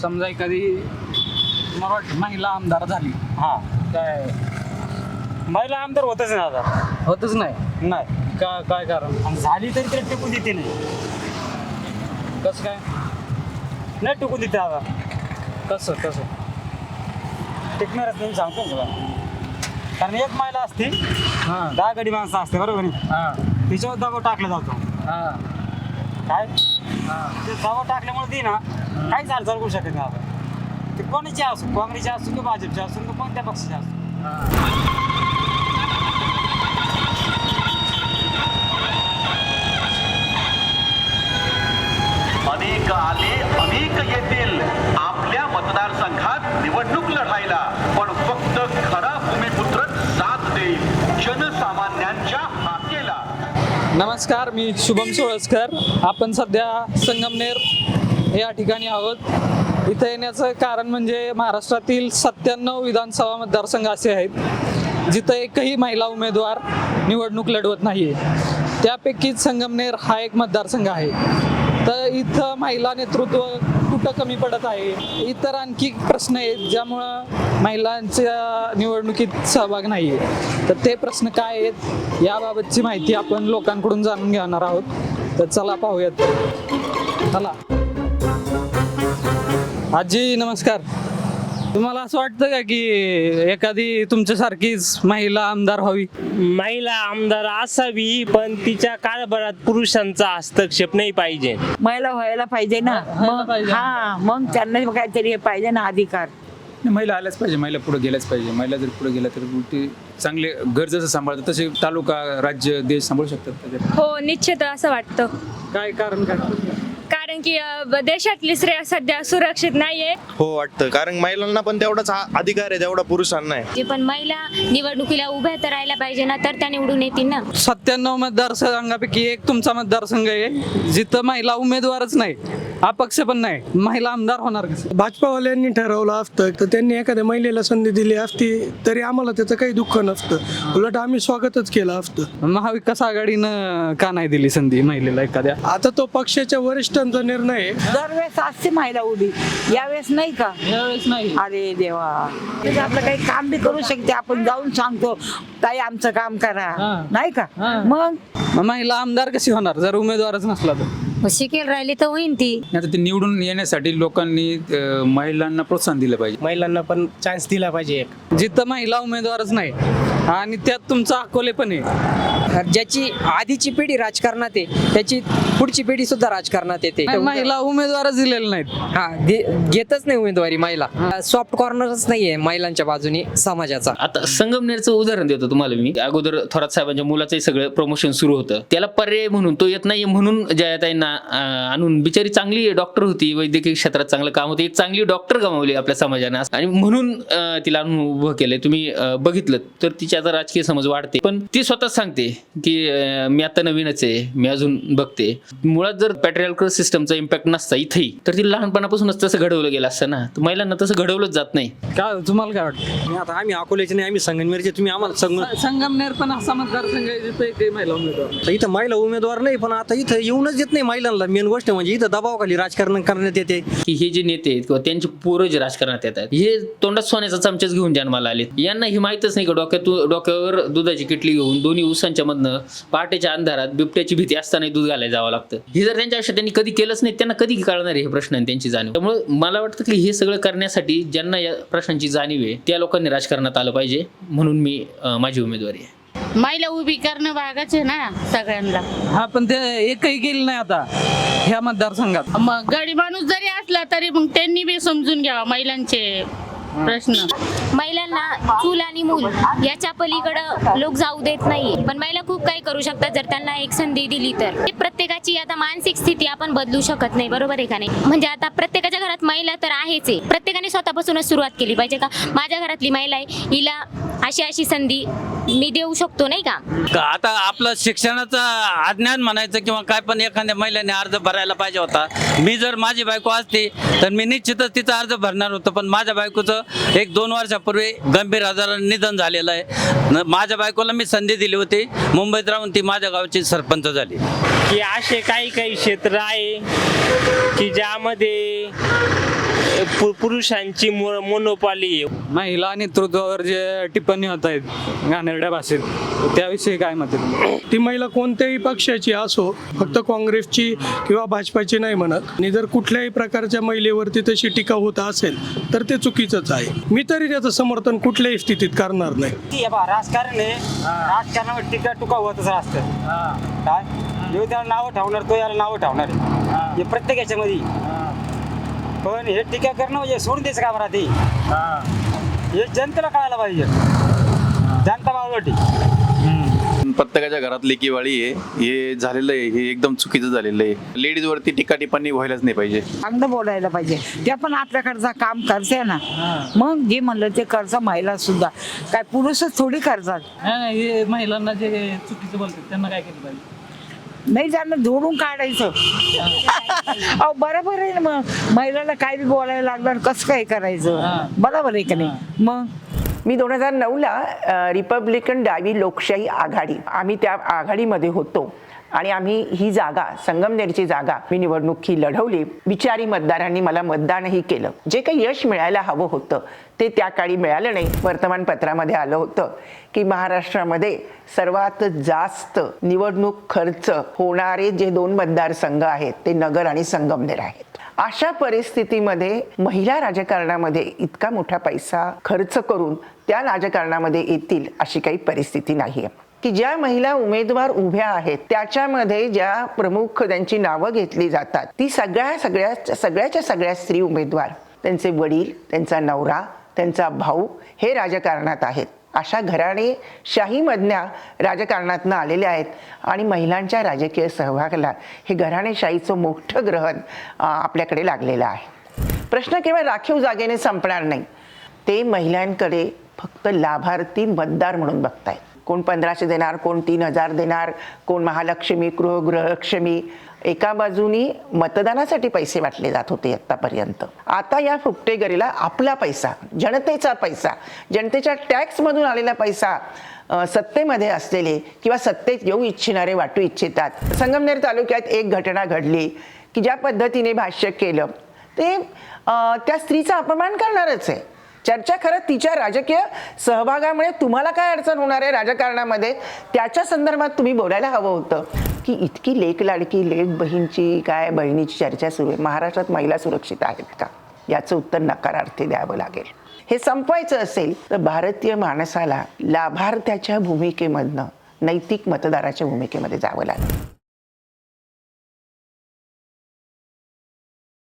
समजा एखादी मला वाटतं महिला आमदार झाली. हा. काय? महिला आमदार होतच नाही आता. होतच नाही. नाही. का काय कारण? आणि झाली तरी तरी टिकून देते नाही कसं काय? नाही टिकून देते आता. कसं कसं? टिकणारच नाही सांगतो ना तुला. कारण एक महिला असते हां. दहा गडी माणसं असते बरोबर आहे? हां. तिच्यावर दबाव टाकला जातो. हां. काय? हां. ते दबाव टाकल्यामुळे ती ना काहीच हालचाल करू शकत नाही आता ते कोणाची असो काँग्रेसची असो की भाजपची असो की कोणत्या पक्षाची असो. अनेक आले अनेक येतील. आपल्या मतदारसंघात निवडणूक लढायला. पण फक्त खरा भूमिपुत्र साथ देईल. जनसामान्यांच्या हाकेला. नमस्कार मी शुभम सोळसकर. आपण सध्या संगमनेर या ठिकाणी आहोत. इथं येण्याचं कारण म्हणजे महाराष्ट्रातील सत्त्याण्णव विधानसभा मतदारसंघ असे आहेत जिथं एकही महिला उमेदवार निवडणूक लढवत नाही आहे त्यापैकीच संगमनेर हा एक मतदारसंघ आहे. तर इथं महिला नेतृत्व कुठं कमी पडत आहे? इतर आणखी प्रश्न आहेत ज्यामुळं महिलांच्या निवडणुकीत सहभाग नाही आहे तर ते प्रश्न काय आहेत याबाबतची माहिती आपण लोकांकडून जाणून घेणार आहोत. तर चला पाहूयात. चला. आजी नमस्कार. तुम्हाला असं वाटतं का की एखादी तुमच्यासारखीच महिला आमदार व्हावी? महिला आमदार असावी पण तिच्या कारभारात पुरुषांचा हस्तक्षेप नाही पाहिजे. महिला व्हायला पाहिजे ना. मग. हा मग त्यांना काहीतरी हे पाहिजे ना अधिकार. नाही, महिला आल्याच पाहिजे महिला पुढे गेल्याच पाहिजे. महिला जर पुढे गेल्या तर ते चांगले घर जसं सांभाळतात तसे तालुका राज्य देश सांभाळू शकतात त्याच्यात. हो निश्चित असं वाटतं. काय कारण काय? कारण की अ, देशातली स्त्रिया सध्या सुरक्षित नाहीये. हो वाटतं. कारण महिलांना पण तेवढाच हा अधिकार आहे तेवढा पुरुषांना आहे. जे पण महिला निवडणुकीला उभ्या तर राहायला पाहिजे ना तर त्या निवडून येतील ना. सत्त्याण्णव मतदारसंघापैकी एक तुमचा मतदारसंघ आहे. जिथं महिला उमेदवारच नाही. अपक्ष पण नाही महिला आमदार होणार कसं भाजपावाल्यांनी ठरवलं असतं तर त्यांनी एखाद्या महिलेला संधी दिली असती तरी आम्हाला त्याचं काही दुःख नसतं. उलट आम्ही स्वागतच केलं असतं. महाविकास आघाडीनं का नाही दिली संधी महिलेला एखाद्या? आता तो पक्षाच्या वरिष्ठांचा निर्णय आहे. दरवेळेस असते महिला उभी. यावेळेस नाही का? यावेळेस नाही. अरे देवा. त्याचं आपलं काही काम बी करू शकते. आपण जाऊन सांगतो ताई आमचं काम करा. हा. नाही का? हा. मग? मग महिला आमदार कशी होणार? जर उमेदवारच नसला तर? शिकेल राहिली तर होईन ती. आता ते निवडून येण्यासाठी लोकांनी अं, महिलांना प्रोत्साहन दिलं पाहिजे. महिलांना पण चान्स दिला पाहिजे एक. जिथं महिला उमेदवारच नाही आणि त्यात तुमचा अकोले पण आहे. ज्याची आधीची पिढी राजकारणात आहे त्याची पुढची पिढी सुद्धा राजकारणात येते. महिला उमेदवारच दिलेले नाहीत. हा घेतच नाही उमेदवारी महिला. सॉफ्ट कॉर्नरच नाहीये महिलांच्या बाजूने समाजाचा. आता संगमनेरचं उदाहरण देतो तुम्हाला मी. अगोदर थोरात साहेबांच्या मुलाचंही सगळं प्रमोशन सुरू होतं. त्याला पर्याय म्हणून तो येत नाही म्हणून जयाताईंना आणून. बिचारी चांगली डॉक्टर होती वैद्यकीय क्षेत्रात चांगलं काम होतं. एक चांगली डॉक्टर गमावली आपल्या समाजानं. आणि म्हणून तिला आणून उभं केलंय. तुम्ही बघितलं तर तिची आता राजकीय समज वाढते. पण ती स्वतःच सांगते की अं, मी आता नवीनच आहे मी अजून बघते. मुळात जर पॅट्रियाल्कर सिस्टमचा इम्पॅक्ट नसता इथेही तर ती लहानपणापासूनच तसं घडवलं गेलं असतं ना. तर महिलांना तसं घडवलंच जात नाही. काय तुम्हाला काय वाटतं? आता आम्ही अकोल्याचे नाही आम्ही संगमनेरचे तुम्ही आम्हाला संग संगमनेर पण असा मतदारसंघ आहे जिथं एकही महिला उमेदवार नाही. इथं महिला उमेदवार नाही पण आता इथं येऊनच येत नाही महिलांना. मेन गोष्ट म्हणजे इथं दबावाखाली राजकारण करण्यात येते. की हे जे नेते आहेत किंवा त्यांची पोरं जे राजकारणात येतात हे तोंडात सोन्याचा चमचाच घेऊन जन्माला आले यांना ही माहितच नाही का डोक्यात डोक्यावर दुधाची किटली घेऊन दोन्ही उसांच्या मधनं पहाटेच्या अंधारात बिबट्याची भीती असताना दूध घालायला जावं लागतं. हे जर त्यांच्या आयुष्यात त्यांनी कधी केलंच नाही त्यांना कधी कळणार आहे हे प्रश्न आणि त्यांची जाणीव? त्यामुळे मला वाटतं की हे सगळं करण्यासाठी ज्यांना या प्रश्नांची जाणीव आहे त्या लोकांनी राजकारणात आलं पाहिजे. म्हणून मी माझी उमेदवारी आहे. महिला उभी करणं भागच आहे ना सगळ्यांना. हा पण ते एकही गेली नाही आता ह्या मतदारसंघात. मग गडी माणूस जरी असला तरी मग त्यांनी बी समजून घ्यावा महिलांचे प्रश्न. महिलांना चूल आणि मूल याच्या पलीकडं लोक जाऊ देत नाही पण महिला खूप काही करू शकतात जर त्यांना एक संधी दिली तर. ते प्रत्येकाची आता मानसिक स्थिती आपण बदलू शकत नाही. बरोबर आहे का नाही? म्हणजे आता प्रत्येकाच्या घरात महिला तर आहेच आहे. प्रत्येकाने स्वतःपासूनच सुरुवात केली पाहिजे का? माझ्या घरातली महिला आहे हिला अशी अशी संधी मी देऊ शकतो नाही का? आता आपलं शिक्षणाचं अज्ञान म्हणायचं किंवा काय पण एखाद्या महिलेने अर्ज भरायला पाहिजे होता. मी जर माझी बायको असती तर मी निश्चितच तिचा अर्ज भरणार होतो. पण माझ्या बायकोचं एक दोन वर्षापूर्वी गंभीर आजाराने निधन झालेलं आहे. न- माझ्या बायकोला मी संधी दिली होती. मुंबईत राहून ती माझ्या गावची सरपंच झाली. की असे काही काही क्षेत्र आहे की ज्यामध्ये पु- पुरुषांची मो- मोनोपाली आहे महिला नेतृत्वावर जे टिप्पणी होत आहेत घाणेरड्या भाषेत त्याविषयी काय मत आहे? तुमचं? ती महिला कोणत्याही पक्षाची असो फक्त काँग्रेसची किंवा भाजपाची नाही म्हणत. आणि जर कुठल्याही प्रकारच्या महिलेवरती तशी टीका होत असेल तर ते चुकीचंच आहे. मी तरी त्याचं समर्थन कुठल्याही स्थितीत करणार नाही. ती आहे बा राजकारण आहे. राजकारणावर टीका टुका होतच असतं काय? जो त्याला नावं ठेवणार तो याला नावं ठेवणार आहे. हे. प्रत्येक याच्यामध्ये पण हे टीका करणं म्हणजे सोडून द्यायचं काम राहते हे. जनतेला कळायला पाहिजे. जनता बावळटी प्रत्येकाच्या घरात लेकीवाळी आहे. हे झालेलं आहे. हे एकदम चुकीचं झालेलं आहे. लेडीज वरती टिका टिप्पणी व्हायलाच नाही पाहिजे. चांगलं बोलायला पाहिजे. त्या पण आपल्याकडचा काम करते ना. मग जे म्हणलं ते करचा महिला सुद्धा. काय पुरुषच थोडी करतात नाही, नाही हे महिलांना जे चुकीचं बोलतात त्यांना काय केलं पाहिजे? नाही त्यांना जोडून काढायचं. अहो बरोबर आहे ना मग. महिलाला काय बी बोलायला लागलं कसं काय करायचं? बरोबर आहे का नाही? मग? मी दोन हजार नऊला रिपब्लिकन डावी लोकशाही आघाडी आम्ही त्या आघाडीमध्ये होतो. आणि आम्ही ही जागा संगमनेरची जागा मी निवडणूक ही लढवली. विचारी मतदारांनी मला मतदानही केलं. जे काही यश मिळायला हवं होतं ते त्या काळी मिळालं नाही. वर्तमानपत्रामध्ये आलं होतं की महाराष्ट्रामध्ये सर्वात जास्त निवडणूक खर्च होणारे जे दोन मतदारसंघ आहेत ते नगर आणि संगमनेर आहेत. अशा परिस्थितीमध्ये महिला राजकारणामध्ये इतका मोठा पैसा खर्च करून त्या राजकारणामध्ये येतील अशी काही परिस्थिती नाही आहे की ज्या महिला उमेदवार उभ्या आहेत त्याच्यामध्ये ज्या प्रमुख त्यांची नावं घेतली जातात ती सगळ्या सगळ्या सगळ्याच्या सगळ्या स्त्री उमेदवार त्यांचे वडील त्यांचा नवरा त्यांचा भाऊ हे राजकारणात आहेत. अशा घराणे शाहीमधल्या राजकारणातनं आलेल्या आहेत आणि महिलांच्या राजकीय सहभागाला हे घराणेशाहीचं मोठं ग्रहण आपल्याकडे लागलेलं आहे. प्रश्न केवळ राखीव जागेने संपणार नाही ते महिलांकडे फक्त लाभार्थी मतदार म्हणून बघतायत. कोण पंधराशे देणार कोण तीन हजार देणार कोण महालक्ष्मी गृह गृहलक्ष्मी. एका बाजूनी मतदानासाठी पैसे वाटले जात होते आत्तापर्यंत आता या फुकटेगरीला आपला पैसा जनतेचा पैसा जनतेच्या टॅक्समधून आलेला पैसा सत्तेमध्ये असलेले किंवा सत्तेत येऊ इच्छिणारे वाटू इच्छितात. संगमनेर तालुक्यात एक घटना घडली की ज्या पद्धतीने भाष्य केलं ते त्या स्त्रीचा अपमान करणारच आहे. चर्चा खरं तिच्या राजकीय सहभागामुळे तुम्हाला काय अडचण होणार आहे राजकारणामध्ये? त्याच्या संदर्भात तुम्ही बोलायला हवं होतं. की इतकी लेक लाडकी लेख बहीणची काय बहिणीची चर्चा सुरू आहे? महाराष्ट्रात महिला सुरक्षित आहेत का? याचं उत्तर नकारार्थी द्यावं लागेल. हे संपवायचं असेल तर भारतीय माणसाला लाभार्थ्याच्या भूमिकेमधनं नैतिक मतदाराच्या भूमिकेमध्ये जावं लागेल.